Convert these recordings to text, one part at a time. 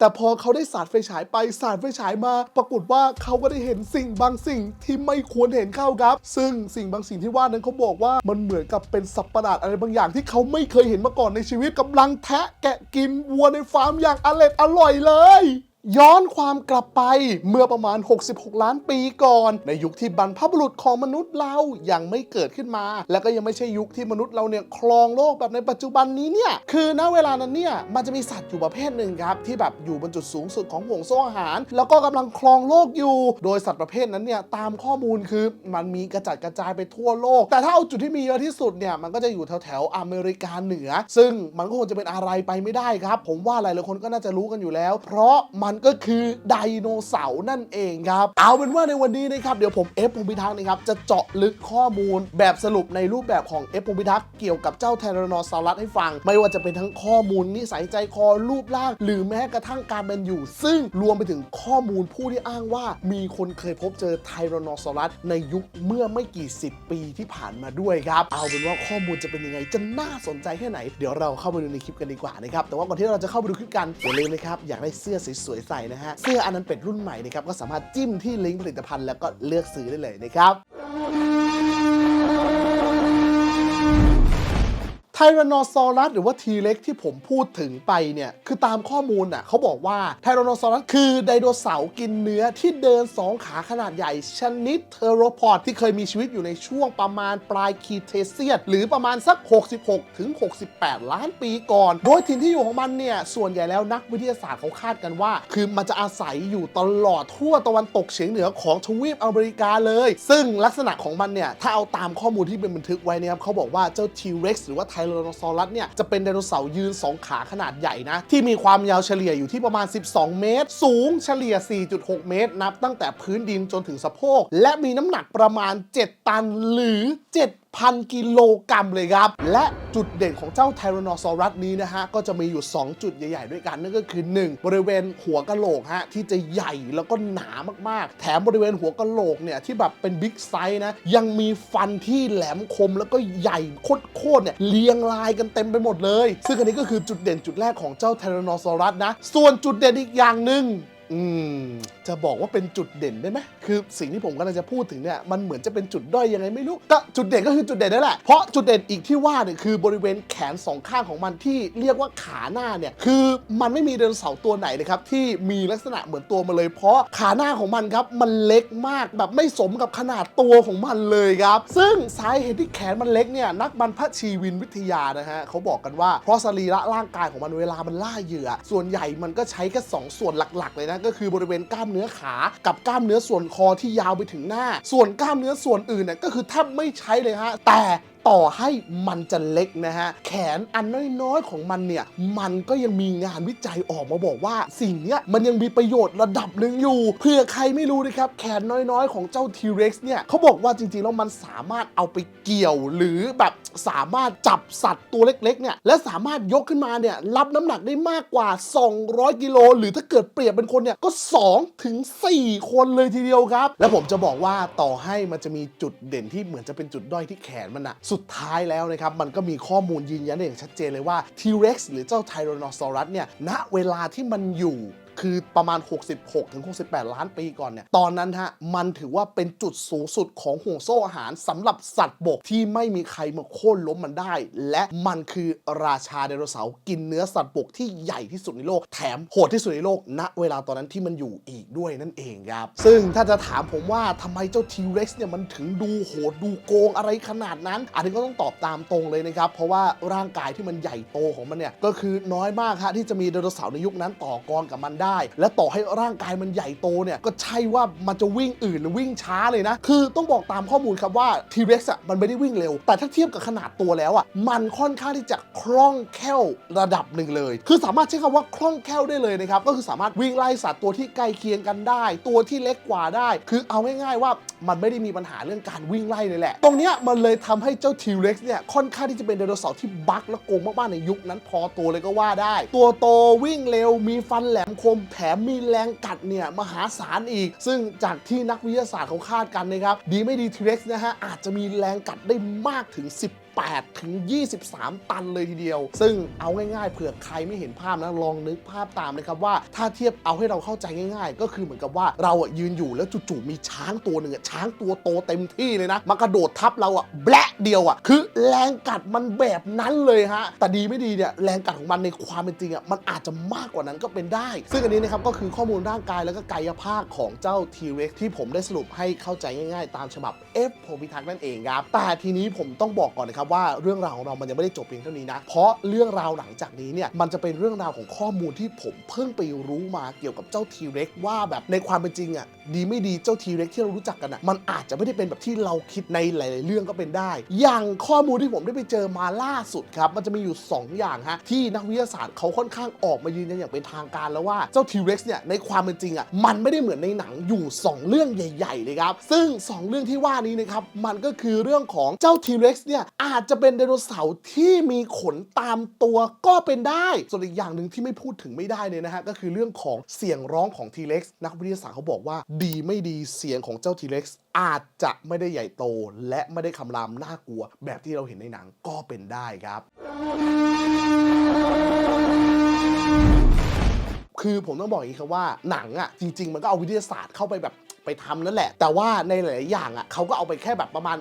แต่พอเขาได้สาดไฟฉายไปสาดไฟฉายมา ปรากฏว่าเขาก็ได้เห็นสิ่งบางสิ่งที่ไม่ควรเห็นเข้าครับ ซึ่งสิ่งบางสิ่งที่ว่านั้นเขาบอกว่ามันเหมือนกับเป็นสัตว์ประหลาดอะไรบางอย่างที่เขาไม่เคยเห็นมาก่อนในชีวิตกำลังแทะแกะกินวัวในฟาร์มอย่างอร่อยอร่อยเลย ย้อนความกลับไปเมื่อประมาณ 66 ล้านปีก่อน ในยุคที่บรรพบุรุษของมนุษย์เรายังไม่เกิดขึ้นมา และก็ยังไม่ใช่ยุคที่มนุษย์เราเนี่ยครองโลกแบบในปัจจุบันนี้เนี่ยคือณเวลานั้นเนี่ยมันจะมีสัตว์อยู่ประเภทหนึ่งครับ ที่แบบอยู่บนจุดสูงสุดของห่วงโซ่อาหาร แล้วก็กำลังครองโลกอยู่ โดยสัตว์ประเภทนั้นเนี่ยตามข้อมูลคือมันมีกระจัดกระจายไปทั่วโลก แต่ถ้าเอาจุดที่มีเยอะที่สุดเนี่ยมันก็จะอยู่แถวแถวอเมริกาเหนือ ซึ่งมันก็คงจะเป็นอะไรไปไม่ได้ครับ ผมว่าหลายๆคนก็น่าจะรู้กันอยู่แล้ว เพราะมันก็คือไดโนเสาร์นั่นเองครับ เอาเป็นว่าในวันนี้นะครับ เดี๋ยวผมเอฟพงพิทักษ์นะครับ จะเจาะลึกข้อมูลแบบสรุปในรูปแบบของเอฟพงพิทักษ์เกี่ยวกับเจ้าไทแรนอซอรัสให้ฟัง ไม่ว่าจะเป็นทั้งข้อมูลนิสัยใจคอรูปร่าง หรือแม้กระทั่งการเป็นอยู่ ซึ่งรวมไปถึงข้อมูลผู้ที่อ้างว่า มีคนเคยพบเจอไทแรนอซอรัสในยุคเมื่อไม่กี่สิบปีที่ผ่านมาด้วยครับ เอาเป็นว่าข้อมูลจะเป็นยังไงจะน่าสนใจแค่ไหน เดี๋ยวเราเข้าไปดูในคลิปกันดีกว่านะครับแต่ว่าก่อนที่เราจะเข้าไปดูคลิปกันอย่าลืมนะครับอยากได้เสื้อสวยใส่นะฮะ เสื้ออันนั้นเป็นรุ่นใหม่นะครับก็สามารถจิ้มที่ลิงก์ผลิตภัณฑ์แล้วก็เลือกซื้อได้เลยนะครับ ทแรนอซอรัสหรือว่าทีเล็กที่ผมพูดถึงไปเนี่ย คือตามข้อมูลน่ะเขาบอกว่าไทแรนอซอรัสคือไดโนเสาร์กินเนื้อที่เดิน 2 ขาขนาดใหญ่ ชนิดเทโรพอดที่เคยมีชีวิตอยู่ในช่วงประมาณปลายคีเทเซียสหรือประมาณสัก 66 ถึง 68 ล้านปีก่อน โดยถิ่นที่อยู่ของมันเนี่ย ส่วนใหญ่แล้วนักวิทยาศาสตร์เขาคาดกันว่า คือมันจะอาศัยอยู่ตลอดทั่วตะวันตกเฉียงเหนือของทวีปอเมริกาเลย ซึ่งลักษณะของมันเนี่ยถ้าเอาตามข้อมูลที่เป็นบันทึกไว้เนะครับเขาบอกว่าเจ้า T-Rex หรือว่าไทรนซอรัสเนี่ยจะเป็นไดโนเสาร์ยืน 2 ขาขนาดใหญ่นะ ที่มีความยาวเฉลี่ยอยู่ที่ประมาณ 12 เมตร สูงเฉลี่ย 4.6 เมตร นับตั้งแต่พื้นดินจนถึงสะโพก และมีน้ำหนักประมาณ 7 ตันหรือ 7 7,000 กิโลกรัมเลยครับ และจุดเด่นของเจ้าไทแรนอซอรัสนี้นะฮะ ก็จะมีอยู่ 2 จุดใหญ่ ๆ ด้วยกัน นั่นก็คือ 1 บริเวณหัวกะโหลกฮะ ที่จะใหญ่แล้วก็หนามากๆ แถมบริเวณหัวกะโหลกเนี่ย ที่แบบเป็นบิ๊กไซส์นะ ยังมีฟันที่แหลมคมแล้วก็ใหญ่โคตรๆเนี่ยเรียงรายกันเต็มไปหมดเลย ซึ่งอันนี้ก็คือจุดเด่นจุดแรกของเจ้าไทแรนอซอรัสนะ ส่วนจุดเด่นอีกอย่างหนึ่ง อืมจะบอกว่าเป็นจุดเด่นได้ไหมคือสิ่งที่ผมกำลังจะพูดถึงเนี่ยมันเหมือนจะเป็นจุดด้อยยังไงไม่รู้ก็จุดเด่นก็คือจุดเด่นนั่นแหละเพราะจุดเด่นอีกที่ว่าเนี่ยคือบริเวณแขนสองข้างของมันที่เรียกว่าขาหน้าเนี่ยคือมันไม่มีไดโนเสาร์ตัวไหนเลยครับที่มีลักษณะเหมือนตัวมันเลย เพราะขาหน้าของมันครับมันเล็กมากแบบไม่สมกับขนาดตัวของมันเลยครับ ซึ่งสาเหตุที่แขนมันเล็กเนี่ยนักบรรพชีวินวิทยานะฮะเขาบอกกันว่าเพราะสรีระร่างกายของมันเวลามันล่าเหยื่อ ส่วนใหญ่มันก็ใช้แค่สองส่วนหลักๆเลยนะก็คือบริเวณกล้ามเนื้อขา กับกล้ามเนื้อส่วนคอที่ยาวไปถึงหน้า ส่วนกล้ามเนื้อส่วนอื่นเนี่ยก็คือแทบไม่ใช้เลยฮะแต่ต่อให้มันจะเล็กนะฮะ แขนอันน้อยๆของมันเนี่ย มันก็ยังมีงานวิจัยออกมาบอกว่า สิ่งเนี้ยมันยังมีประโยชน์ระดับหนึ่งอยู่เผื่อใครไม่รู้นะครับ แขนน้อยๆ ของเจ้า T-Rex เนี่ยเขาบอกว่าจริงๆ แล้วมันสามารถเอาไปเกี่ยว หรือแบบสามารถจับสัตว์ตัวเล็กๆเนี่ยและสามารถยกขึ้นมาเนี่ยรับน้ำหนักได้มากกว่า 200 กิโล หรือถ้าเกิดเปรียบเป็นคนเนี่ยก็2ถึง4คนเลยทีเดียวครับ และผมจะบอกว่าต่อให้มันจะมีจุดเด่นที่เหมือนจะเป็นจุดด้อยที่แขนมันอะสุดท้ายแล้วนะครับ มันก็มีข้อมูลยืนยันอย่างชัดเจนเลยว่า T-Rex หรือเจ้าไทโรนอซอรัสเนี่ยณเวลาที่มันอยู่คือประมาณ 66 ถึง 68 ล้านปีก่อนเนี่ย ตอนนั้นฮะ มันถือว่าเป็นจุดสูงสุดของห่วงโซ่อาหารสำหรับสัตว์บกที่ไม่มีใครมาโค่นล้มมันได้ และมันคือราชาไดโนเสาร์กินเนื้อสัตว์บกที่ใหญ่ที่สุดในโลก แถมโหดที่สุดในโลก ณ เวลาตอนนั้นที่มันอยู่อีกด้วยนั่นเองครับ ซึ่งถ้าจะถามผมว่าทำไมเจ้า T-Rex เนี่ยมันถึงดูโหดดูโกงอะไรขนาดนั้น อันนี้ก็ต้องตอบตามตรงเลยนะครับ เพราะว่าร่างกายที่มันใหญ่โตของมันเนี่ย ก็คือน้อยมากฮะที่จะมีไดโนเสาร์ในยุคนั้นต่อกรกับมันได้และต่อให้ร่างกายมันใหญ่โตเนี่ยก็ใช่ว่ามันจะวิ่งอื่นหรือวิ่งช้าเลยนะ คือต้องบอกตามข้อมูลครับว่า T-Rex อะมันไม่ได้วิ่งเร็ว แต่ถ้าเทียบกับขนาดตัวแล้วอะมันค่อนข้างที่จะคล่องแคล่วระดับหนึ่งเลย คือสามารถใช้คำว่าคล่องแคล่วได้เลยนะครับก็คือสามารถวิ่งไล่สัตว์ตัวที่ใกล้เคียงกันได้ ตัวที่เล็กกว่าได้ คือเอาง่ายๆว่ามันไม่ได้มีปัญหาเรื่องการวิ่งไล่เลยแหละ ตรงเนี้ยมันเลยทำให้เจ้า T-Rex เนี่ยค่อนข้างที่จะเป็นไดโนเสาร์ที่บักและโกงมากๆในยุคนั้นพอตัวเลยก็ว่าได้ ตัวโตวิ่งเร็วมีฟันแหลมคมแถมมีแรงกัดเนี่ยมหาศาลอีก ซึ่งจากที่นักวิทยาศาสตร์เขาคาดกันนะครับ ดีไม่ดีทรีกส์นะฮะอาจจะมีแรงกัดได้มากถึง18 ถึง 23 ตันเลยทีเดียว ซึ่งเอาง่ายๆ เผื่อใครไม่เห็นภาพนะลองนึกภาพตามนะครับว่าถ้าเทียบเอาให้เราเข้าใจง่าย ๆ ก็คือเหมือนกับว่าเราอะยืนอยู่แล้วจู่ๆมีช้างตัวหนึ่งอะช้างตัวโตเต็มที่เลยนะมากระโดดทับเราอะแบะเดียวอะคือแรงกัดมันแบบนั้นเลยฮะแต่ดีไม่ดีเนี่ยแรงกัดของมันในความเป็นจริงอะมันอาจจะมากกว่านั้นก็เป็นได้ ซึ่งอันนี้นะครับก็คือข้อมูลร่างกายแล้วก็กายภาพของเจ้า T-Rex ที่ผมได้สรุปให้เข้าใจง่าย ๆ ตามฉบับ F โพพิทักษ์นั่นเองครับแต่ทีนี้ผมต้องบอกก่อนนะครับว่าเรื่องราวของเรามันยังไม่ได้จบเพียงเท่านี้นะ เพราะเรื่องราวหลังจากนี้เนี่ยมันจะเป็นเรื่องราวของข้อมูลที่ผมเพิ่งไปรู้มาเกี่ยวกับเจ้า T-Rex ว่าแบบในความเป็นจริงอะดีไม่ดีเจ้า T-Rex ที่เรารู้จักกันอะมันอาจจะไม่ได้เป็นแบบที่เราคิดในหลาย ๆ เรื่องก็เป็นได้ อย่างข้อมูลที่ผมได้ไปเจอมาล่าสุดครับมันจะมีอยู่ 2 อย่างฮะที่นักวิทยาศาสตร์เขาค่อนข้างออกมายืนยันอย่างเป็นทางการแล้วว่าเจ้า T-Rex เนี่ยในความเป็นจริงอะมันไม่ได้เหมือนในหนังอยู่ 2 เรื่องใหญ่ ๆ เลยครับ ซึ่ง 2 เรื่องที่ว่านี้นะครับมันก็คือเรื่องของเจ้า T-Rex เนี่ยอาจจะเป็นไดโนเสาร์ที่มีขนตามตัวก็เป็นได้ ส่วนอีกอย่างหนึ่งที่ไม่พูดถึงไม่ได้เลยนะฮะ ก็คือเรื่องของเสียงร้องของ T-Rex นักวิทยาศาสตร์เขาบอกว่า ดีไม่ดีเสียงของเจ้า T-Rex อาจจะไม่ได้ใหญ่โต และไม่ได้คำรามน่ากลัว แบบที่เราเห็นในหนังก็เป็นได้ครับคือผมต้องบอกอย่างนี้ครับว่าหนังอะจริง ๆ มันก็เอาวิทยาศาสตร์เข้าไปแบบ ไปทำนั่นแหละ แต่ว่าในหลายๆอย่างอะเขาก็เอาไปแค่แบบประมาณ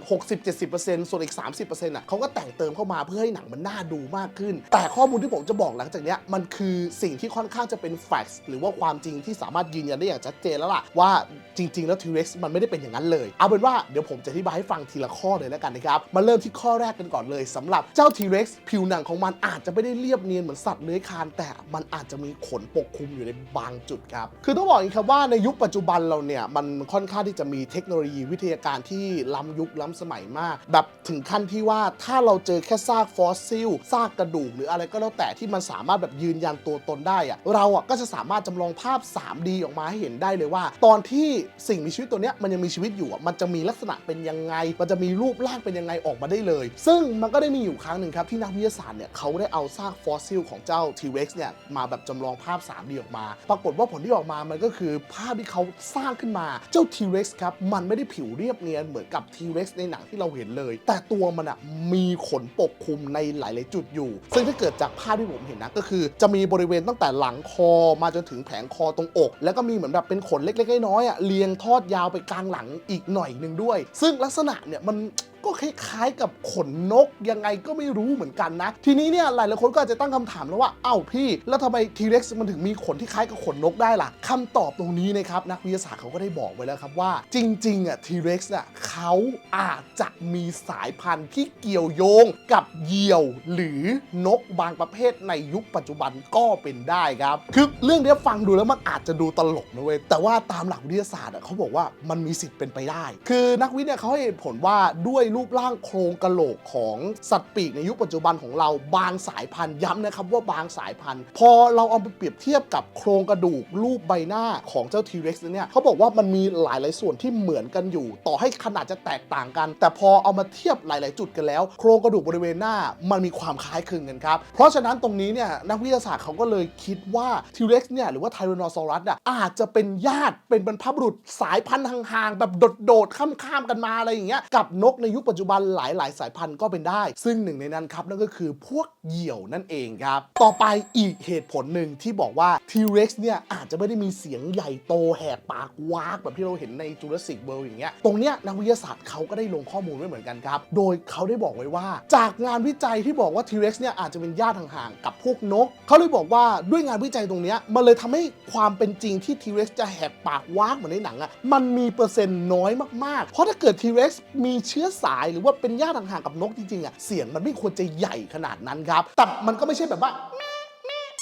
60-70%ส่วนอีก 30%อะเขาก็แต่งเติมเข้ามาเพื่อให้หนังมันน่าดูมากขึ้น แต่ข้อมูลที่ผมจะบอกหลังจากเนี้ยมันคือสิ่งที่ค่อนข้างจะเป็นแฟกซ์หรือว่าความจริงที่สามารถยืนยันได้อย่างชัดเจนแล้วล่ะว่า จริง ๆ แล้ว T-Rex มันไม่ได้เป็นอย่างนั้นเลย เอาเป็นว่าเดี๋ยวผมจะอธิบายให้ฟังทีละข้อเลยแล้วกันนะครับ มาเริ่มที่ข้อแรกกันก่อนเลยสำหรับเจ้า T-Rex ผิวหนังของมันอาจจะไม่ได้เรียบเนียนเหมือนสัตว์เลื้อยคลาน แต่มันอาจจะมีขนปกคลุมอยู่ในบางจุดครับ คือต้องบอกอย่างนี้ครับว่าในยุคปัจจุบันเราเนี่ยมันค่อนข้างที่จะมีเทคโนโลยีวิทยาการที่ล้ำยุคล้ำสมัยมาก แบบถึงขั้นที่ว่าถ้าเราเจอแค่ซากฟอสซิลซากกระดูกหรืออะไรก็แล้วแต่ที่มันสามารถแบบยืนยันตัวตนได้อะเราอะก็จะสามารถจำลองภาพ 3D ออกมาให้เห็นได้เลยว่า ตอนที่สิ่งมีชีวิตตัวเนี้ยมันยังมีชีวิตอยู่อะมันจะมีลักษณะเป็นยังไง มันจะมีรูปร่างเป็นยังไงออกมาได้เลย ซึ่งมันก็ได้มีอยู่ครั้งหนึ่งครับที่นักวิทยาศาสตร์เนี่ยเขาได้เอาซากฟอสซิลของเจ้า T-Rex เนี่ยมาแบบจำลองภาพ 3D ออกมา ปรากฏว่าผลที่ออกมามันก็คือภาพที่เขาสร้างขึ้นมาเจ้า T-Rex ครับมันไม่ได้ผิวเรียบเนียนเหมือนกับ T-Rex ในหนังที่เราเห็นเลย แต่ตัวมันอะมีขนปกคลุมในหลาย ๆ จุดอยู่ ซึ่งถ้าเกิดจากภาพที่ผมเห็นนะก็คือ จะมีบริเวณตั้งแต่หลังคอมาจนถึงแผงคอตรงอก แล้วก็มีเหมือนแบบเป็นขนเล็ก ๆ น้อยๆอะเรียยงทอดยาวไปกลางหลังอีกหน่อยหนึ่งด้วย ซึ่งลักษณะเนี่ยมัน ก็คล้ายๆกับขนนกยังไงก็ไม่รู้เหมือนกันนะ ทีนี้เนี่ยหลายๆคนก็อาจจะตั้งคำถามแล้วว่าเอ้าพี่ แล้วทำไมทีเร็กซ์มันถึงมีขนที่คล้ายกับขนนกได้ล่ะคำตอบตรงนี้นะครับนักวิทยาศาสตร์เขาก็ได้บอกไว้แล้วครับว่า จริงๆอะทีเร็กซ์อะเขาอาจจะมีสายพันธุ์ที่เกี่ยวโยงกับเหยี่ยวหรือนกบางประเภทในยุคปัจจุบันก็เป็นได้ครับ คือเรื่องนี้ฟังดูแล้วมันอาจจะดูตลกนะเว้ยแต่ว่าตามหลักวิทยาศาสตร์อะเขาบอกว่ามันมีสิทธิ์เป็นไปได้ คือนักวิทย์เนี่ยเขาให้เหตุผลว่าด้วยรูปร่างโครงกระโหลกของสัตว์ปีกในยุคปัจจุบันของเราบางสายพันธุ์ย้ำนะครับว่าบางสายพันธุ์ พอเราเอาไปเปรียบเทียบกับโครงกระดูกรูปใบหน้าของเจ้า T-Rex เนี่ยเขาบอกว่ามันมีหลายๆส่วนที่เหมือนกันอยู่ ต่อให้ขนาดจะแตกต่างกัน แต่พอเอามาเทียบหลาย ๆ จุดกันแล้ว โครงกระดูกบริเวณหน้ามันมีความคล้ายคลึงกันครับเพราะฉะนั้นตรงนี้เนี่ยนักวิทยาศาสตร์เขาก็เลยคิดว่า T-Rex เนี่ยหรือว่า Tyrannosaurus อะอาจจะเป็นญาติเป็นบรรพบุรุษสายพันธุ์ห่างๆแบบโดดๆข้ามๆกันมาอะไรอย่างเงี้ยกับนกในยุคปัจจุบันหลายๆ สายพันธุ์ก็เป็นได้ ซึ่งหนึ่งในนั้นครับนั่นก็คือพวกเหยี่ยวนั่นเองครับ ต่อไปอีกเหตุผลหนึ่งที่บอกว่า T-Rex เนี่ยอาจจะไม่ได้มีเสียงใหญ่โตแหกปากวากแบบที่เราเห็นใน Jurassic World อย่างเงี้ยตรงเนี้ยนักวิทยาศาสตร์เขาก็ได้ลงข้อมูลไว้เหมือนกันครับ โดยเขาได้บอกไว้ว่า จากงานวิจัยที่บอกว่า T-Rex เนี่ยอาจจะเป็นญาติห่างๆกับพวกนก เขาเลยบอกว่าด้วยงานวิจัยตรงเนี้ยมันเลยทำให้ความเป็นจริงที่ T-Rex จะแหกปากวากเหมือนในหนังอะมันมีเปอร์เซ็นต์น้อยมากๆ เพราะถ้าเกิด T-Rex มีเชื้อสายหรือว่าเป็นญาติห่างๆกับนกจริงๆอะเสียงมันไม่ควรจะใหญ่ขนาดนั้นครับ แต่มันก็ไม่ใช่แบบว่า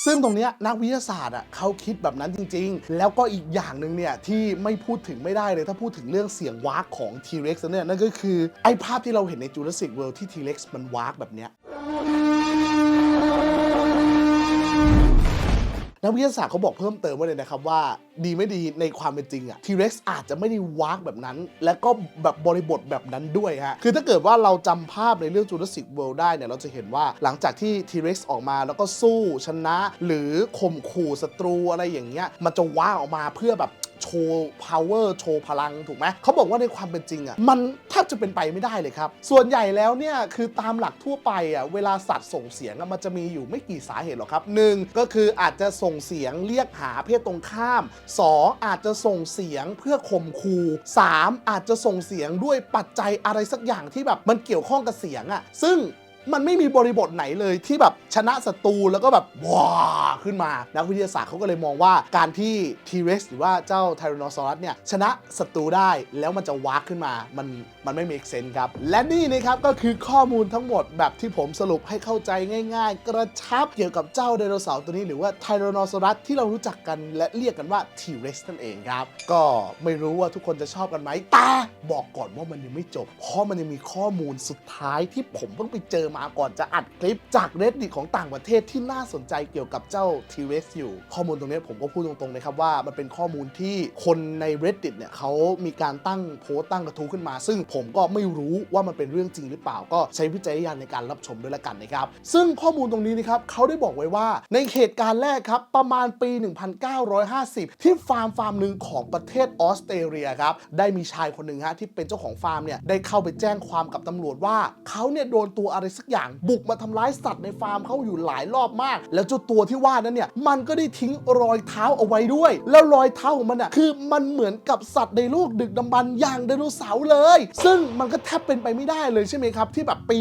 ซึ่งตรงนี้นักวิทยาศาสตร์อะเขาคิดแบบนั้นจริง ๆ แล้วก็อีกอย่างหนึ่งเนี่ยที่ไม่พูดถึงไม่ได้เลย ถ้าพูดถึงเรื่องเสียงวากของ T-Rex เนี่ยนั่นก็คือ ไอ้ภาพที่เราเห็นใน Jurassic World ที่ T-Rex มันวากแบบเนี้ยนักวิทยาศาสตร์เขาบอกเพิ่มเติมไว้เลยนะครับว่า ดีไม่ดีในความเป็นจริงอะ T-Rex อาจจะไม่ได้วากแบบนั้น และก็แบบบริบทแบบนั้นด้วยฮะ คือถ้าเกิดว่าเราจำภาพในเรื่อง Jurassic World ได้เนี่ย เราจะเห็นว่าหลังจากที่ T-Rex ออกมาแล้วก็สู้ชนะ หรือข่มขู่ศัตรูอะไรอย่างเงี้ยมันจะว้าออกมาเพื่อแบบโชว์ power โชว์พลังถูกไหม เขาบอกว่าในความเป็นจริงอะ มันแทบจะเป็นไปไม่ได้เลยครับ ส่วนใหญ่แล้วเนี่ย คือตามหลักทั่วไปอะ เวลาสัตว์ส่งเสียงอะมันจะมีอยู่ไม่กี่สาเหตุหรอกครับหนึ่งก็คืออาจจะส่งเสียงเรียกหาเพศตรงข้าม 2. อาจจะส่งเสียงเพื่อข่มขู่ 3. อาจจะส่งเสียงด้วยปัจจัยอะไรสักอย่างที่แบบมันเกี่ยวข้องกับเสียงอะซึ่ง มันไม่มีบริบทไหนเลยที่แบบชนะศัตรูแล้วก็แบบว้าขึ้นมา นักวิทยาศาสตร์เขาก็เลยมองว่าการที่ T-Rex หรือว่าเจ้า Tyrannosaurus เนี่ยชนะศัตรูได้แล้วมันจะวากขึ้นมา มันมันไม่ make sense ครับ และนี่นะครับก็คือข้อมูลทั้งหมดแบบที่ผมสรุปให้เข้าใจง่าย ๆ กระชับเกี่ยวกับเจ้าไดโนเสาร์ตัวนี้หรือว่า Tyrannosaurus ที่เรารู้จักกันและเรียกกันว่า T-Rex นั่นเองครับ ก็ไม่รู้ว่าทุกคนจะชอบกันไหมแต่บอกก่อนว่ามันยังไม่จบ เพราะมันยังมีข้อมูลสุดท้ายที่ผมเพิ่งไปเจอมาก่อนจะอัดคลิปจาก Reddit ของต่างประเทศที่น่าสนใจเกี่ยวกับเจ้า T-Rex อยู่ ข้อมูลตรงนี้ผมก็พูดตรงๆนะครับว่ามันเป็นข้อมูลที่คนใน Reddit เนี่ยเขามีการตั้งโพสต์ตั้งกระทู้ขึ้นมา ซึ่งผมก็ไม่รู้ว่ามันเป็นเรื่องจริงหรือเปล่า ก็ใช้วิจารณญาณในการรับชมด้วยละกันนะครับ ซึ่งข้อมูลตรงนี้นะครับเขาได้บอกไว้ว่าในเหตุการณ์แรกครับ ประมาณปี 1950 ที่ฟาร์มฟาร์มหนึ่งของประเทศออสเตรเลียครับ ได้มีชายคนหนึ่งฮะที่เป็นเจ้าของฟาร์มเนี่ยได้เข้าไปแจ้งความกับตำรวจว่าเขาเนี่ยโดนตัวอะไรสักอย่างบุกมาทำร้ายสัตว์ในฟาร์มเขาอยู่หลายรอบมาก แล้วเจ้าตัวที่ว่านั้นเนี่ยมันก็ได้ทิ้งรอยเท้าเอาไว้ด้วย แล้วรอยเท้าของมันอะคือมันเหมือนกับสัตว์ในโลกดึกดำบรรพ์อย่างไดโนเสาร์เลย ซึ่งมันก็แทบเป็นไปไม่ได้เลยใช่ไหมครับ ที่แบบปี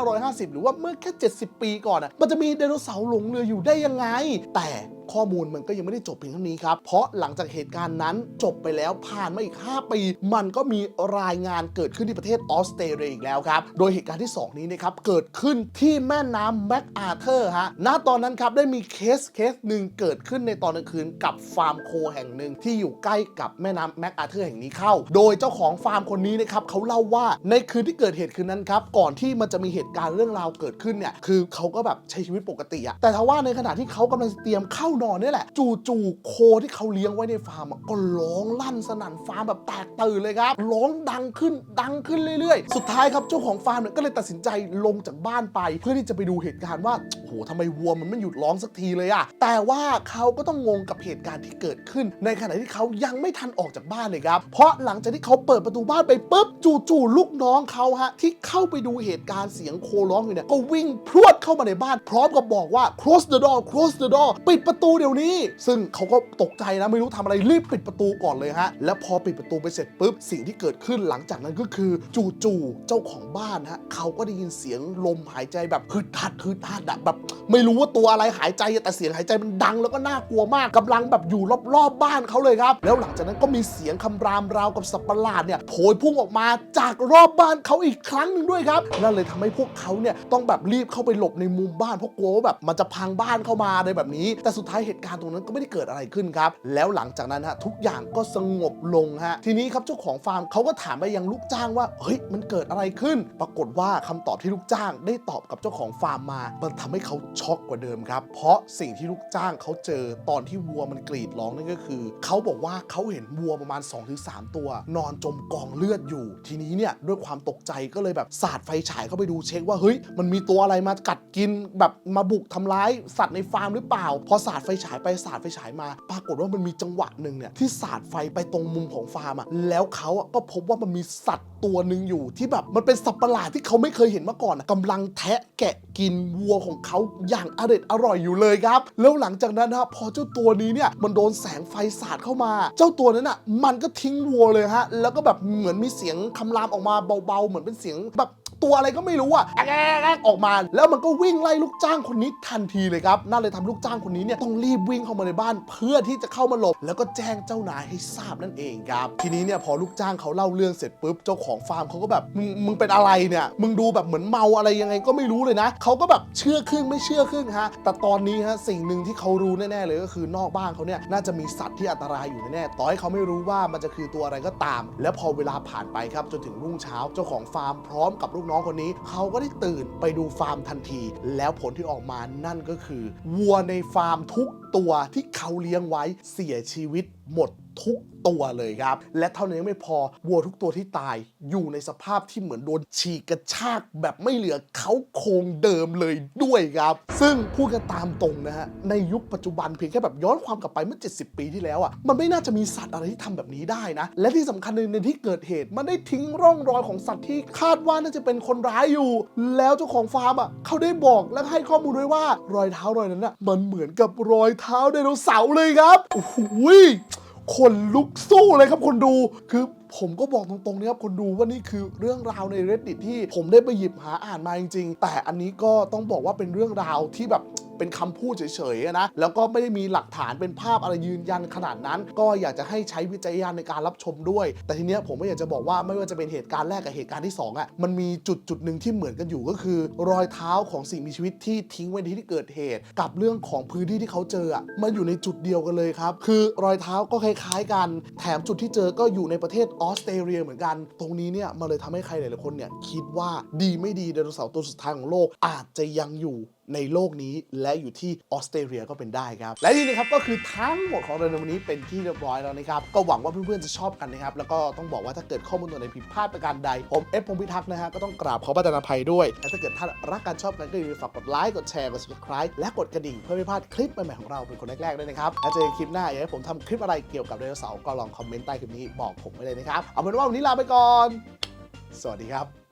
1950 หรือว่าเมื่อแค่ 70 ปีก่อนอะมันจะมีไดโนเสาร์หลงเรืออยู่ได้ยังไง แต่ ข้อมูลมันก็ยังไม่ได้จบเพียงเท่านี้ครับ เพราะหลังจากเหตุการณ์นั้นจบไปแล้วผ่านมาอีก 5 ปี มันก็มีรายงานเกิดขึ้นที่ประเทศออสเตรเลียอีกแล้วครับ โดยเหตุการณ์ที่ 2 นี้นะครับเกิดขึ้นที่แม่น้ำแมคอาเธอร์ฮะณตอนนั้นครับได้มีเคสเคสหนึ่งเกิดขึ้นในตอนกลางคืนกับฟาร์มโคแห่งหนึ่งที่อยู่ใกล้กับแม่น้ำแมคอาเธอร์แห่งนี้เข้า โดยเจ้าของฟาร์มคนนี้นะครับเขาเล่าว่าในคืนที่เกิดเหตุคืนนั้นครับก่อนที่มันจะมีเหตุการณ์เรื่องราวเกิดขึ้นเนี่ยคือเขาก็แบบใช้ชีวิตปกติอะแต่ทว่าในขณะที่เขากำลังเตรียมเข้านอนนี่แหละ จู่ๆโคที่เขาเลี้ยงไว้ในฟาร์มก็ร้องลั่นสนั่นฟาร์มแบบแตกตื่นเลยครับร้องดังขึ้นดังขึ้นเรื่อยๆ สุดท้ายครับเจ้าของฟาร์มเนี่ยก็เลยตัดสินใจลงจากบ้านไป เพื่อที่จะไปดูเหตุการณ์ว่าโอ้โหทำไมวัวมันไม่หยุดร้องสักทีเลยอะแต่ว่าเขาก็ต้องงงกับเหตุการณ์ที่เกิดขึ้น ในขณะที่เขายังไม่ทันออกจากบ้านเลยครับเพราะหลังจากที่เขาเปิดประตูบ้านไปปุ๊บจู่ๆลูกน้องเขาฮะที่เข้าไปดูเหตุการณ์เสียงโคร้องอยู่เนี่ยก็วิ่งพรวดเข้ามาในบ้าน พร้อมกับบอกว่า close the door close the door ปิดประตูเดี๋ยวนี้ ซึ่งเขาก็ตกใจนะไม่รู้ทำอะไรรีบปิดประตูก่อนเลยฮะแล้วพอปิดประตูไปเสร็จปุ๊บสิ่งที่เกิดขึ้นหลังจากนั้นก็คือจู่ๆเจ้าของบ้านฮะเขาก็ได้ยินเสียงลมหายใจแบบฮึดฮัดฮึดฮัดแบบ ไม่รู้ว่าตัวอะไรหายใจแต่เสียงหายใจมันดังแล้วก็น่ากลัวมากกำลังแบบอยู่รอบๆบ้านเขาเลยครับ แล้วหลังจากนั้นก็มีเสียงคำรามราวกับสัตว์ประหลาดเนี่ยโผยพุ่งออกมาจากรอบบ้านเขาอีกครั้งหนึ่งด้วยครับนั่นเลยทำให้พวกเขาเนี่ยต้องแบบรีบเข้าไปหลบในมุมบ้านเพราะกลัวว่าแบบมันจะพังบ้านเข้ามาอะไรแบบนี้ แต่สุดท้ายเหตุการณ์ตรงนั้นก็ไม่ได้เกิดอะไรขึ้นครับ แล้วหลังจากนั้นฮะทุกอย่างก็สงบลงฮะทีนี้ครับเจ้าของฟาร์มเขาก็ถามไปยังลูกจ้างว่าเฮ้ยมันเกิดอะไรขึ้น ปรากฏว่าคำตอบที่ลูกจ้างได้ตอบกับเจ้าของฟาร์มมา มันทำให้เขาช็อกกว่าเดิมครับ เพราะสิ่งที่ลูกจ้างเขาเจอตอนที่วัวมันกรีดร้องนั่นก็คือเขาบอกว่าเขาเห็นวัวประมาณ 2-3 ตัว นอนจมกองเลือดอยู่ ทีนี้เนี่ยด้วยความตกใจก็เลยแบบสาดไฟฉายเข้าไปดูเช็คว่าเฮ้ยมันมีตัวอะไรมากัดกินแบบมาบุกทำร้ายสัตว์ในฟาร์มหรือเปล่า พอสาดไฟฉายไปสาดไฟฉายมา ปรากฏว่ามันมีจังหวะหนึ่งเนี่ยที่สาดไฟไปตรงมุมของฟาร์มอะแล้วเขาอะก็พบว่ามันมีสัตว์ตัวหนึ่งอยู่ที่แบบมันเป็นสัตว์ประหลาดที่เขาไม่เคยเห็นมาก่อนอะกำลังแทะแกะกินวัวของเขาอย่างอร่อยอร่อยอยู่เลยครับ แล้วหลังจากนั้นนะพอเจ้าตัวนี้เนี่ยมันโดนแสงไฟสาดเข้ามา เจ้าตัวนั้นอะมันก็ทิ้งวัวเลยฮะแล้วก็แบบเหมือนมีเสียงคำรามออกมาเบาๆ เหมือนเป็นเสียงแบบ ตัวอะไรก็ไม่รู้อะแอ๊กๆออกมา แล้วมันก็วิ่งไล่ลูกจ้างคนนี้ทันทีเลยครับนั่นเลยทำลูกจ้างคนนี้เนี่ยต้องรีบวิ่งเข้ามาในบ้าน เพื่อที่จะเข้ามาหลบ แล้วก็แจ้งเจ้านายให้ทราบนั่นเองครับ ทีนี้เนี่ยพอลูกจ้างเขาเล่าเรื่องเสร็จปุ๊บเจ้าของฟาร์มเขาก็แบบมึงมึงเป็นอะไรเนี่ยมึงดูแบบเหมือนเมาอะไรยังไงก็ไม่รู้เลยนะเขาก็แบบเชื่อครึ่งไม่เชื่อครึ่งฮะแต่ตอนนี้ฮะสิ่งหนึ่งที่เขารู้แน่ๆเลยก็คือนอกบ้านเขาเนี่ยน่าจะมีสัตว์ที่อันตรายอยู่แน่ๆต่อให้เขาไม่รู้ว่ามันจะคือตัวอะไรก็ตาม แล้วพอเวลาผ่านไปครับจนถึงรุ่งเช้าเจ้าของฟาร์มพร้อมกับลูกน้องคนนี้เขาก็ได้ตื่นไปดูฟาร์มทันที แล้วผลที่ออกมานั่นก็คือ วัวในฟาร์มทุกตัวที่เขาเลี้ยงไว้เสียชีวิตหมด ทุกตัวเลยครับ และเท่านั้นยังไม่พอวัวทุกตัวที่ตายอยู่ในสภาพที่เหมือนโดนฉีกกระชากแบบไม่เหลือเขาโครงเดิมเลยด้วยครับ ซึ่งพูดกันตามตรงนะฮะในยุคปัจจุบันเพียงแค่แบบย้อนความกลับไปเมื่อ 70 ปีที่แล้วอะมันไม่น่าจะมีสัตว์อะไรที่ทำแบบนี้ได้นะ และที่สำคัญในในที่เกิดเหตุมันได้ทิ้งร่องรอยของสัตว์ที่คาดว่าน่าจะเป็นคนร้ายอยู่ แล้วเจ้าของฟาร์มอะเขาได้บอกและให้ข้อมูลด้วยว่ารอยเท้ารอยนั้นอะมันเหมือนกับรอยเท้าไดโนเสาร์เลยครับโอ้โห คนลุกสู้เลยครับคนดูคือผมก็บอกตรงๆนะครับคนดูว่านี่คือเรื่องราวใน reddit ที่ผมได้ไปหยิบหาอ่านมาจริงๆ แต่อันนี้ก็ต้องบอกว่าเป็นเรื่องราวที่แบบ เป็นคำพูดเฉยๆนะแล้วก็ไม่ได้มีหลักฐานเป็นภาพอะไรยืนยันขนาดนั้น ก็อยากจะให้ใช้วิจารณญาณในการรับชมด้วย แต่ทีเนี้ยผมก็อยากจะบอกว่าไม่ว่าจะเป็นเหตุการณ์แรกกับเหตุการณ์ที่สองอะมันมีจุดจุดหนึ่งที่เหมือนกันอยู่ก็คือ รอยเท้าของสิ่งมีชีวิตที่ทิ้งไว้ในที่เกิดเหตุ กับเรื่องของพื้นที่ที่เขาเจออะมันอยู่ในจุดเดียวกันเลยครับคือรอยเท้าก็คล้ายๆกัน แถมจุดที่เจอก็อยู่ในประเทศออสเตรเลียเหมือนกัน ตรงนี้เนี่ยมันเลยทำให้ใครหลายๆคนเนี่ยคิดว่าดีไม่ดีไดโนเสาร์ตัวสุดท้ายของโลกอาจจะยังอยู่ ในโลกนี้และอยู่ที่ออสเตรเลียก็เป็นได้ครับ และนี่นะครับก็คือทั้งหมดของเรื่องในวันนี้เป็นที่เรียบร้อยแล้วนะครับ ก็หวังว่าเพื่อนๆจะชอบกันนะครับ แล้วก็ต้องบอกว่าถ้าเกิดข้อมูลตัวไหนผิดพลาดประการใด ผมเอฟพงพิทักษ์นะฮะก็ต้องกราบขอประทานอภัยด้วย และถ้าเกิดท่านรักการชอบกันก็อย่าลืมฝากกดไลค์กดแชร์กด subscribe และกดกระดิ่งเพื่อไม่พลาดคลิปใหม่ๆของเราเป็นคนแรกๆด้วยนะครับแล้วเจอกันคลิปหน้าอยากให้ผมทำคลิปอะไรเกี่ยวกับไดโนเสาร์ก็ลองคอมเมนต์ใต้คลิปนี้บอกผมไว้เลยนะครับเอาเป็นว่าวันนี้ลาไปก่อน สวัสดีครับ